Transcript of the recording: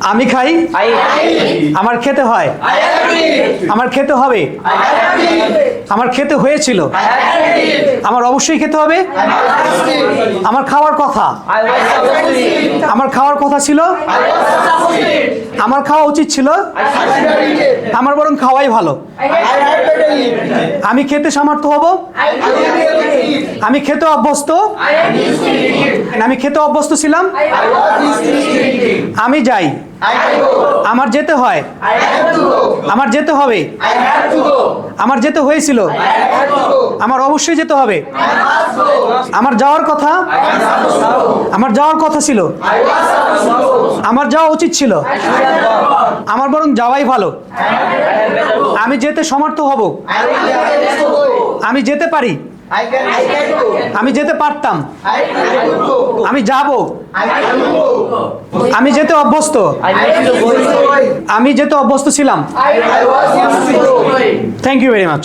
আমি খাই? আমার খেতে হয়। আমার খেতে হবে? আমার খেতে হয়েছিল? আমার অবশ্যই খেতে হবে? আমার খাওয়ার কথা? আমার খাওয়ার কথা ছিল? আমার খাওয়া উচিত ছিল? আমার বরং খাওয়াই ভালো। আমি খেতে সামর্থ্য হব? আমি খেতে অভ্যস্ত? আমি খেতে অভ্যস্ত ছিলাম? আমি যাই। আমার যেতে হয়। আমার যেতে হবে। আমার যেতে হয়েছিল। আমার অবশ্যই যেতে হবে। আমার যাওয়ার কথা। আমার যাওয়ার কথা ছিল। আমার যাওয়া উচিত ছিল। আমার বরং যাওয়াই ভালো। আমি যেতে সমর্থ হব। আমি যেতে পারি। আমি যেতে পারতাম। আমি যাব। আমি যেতে অভ্যস্ত. আমি যেতে অভ্যস্ত ছিলাম. Thank you very much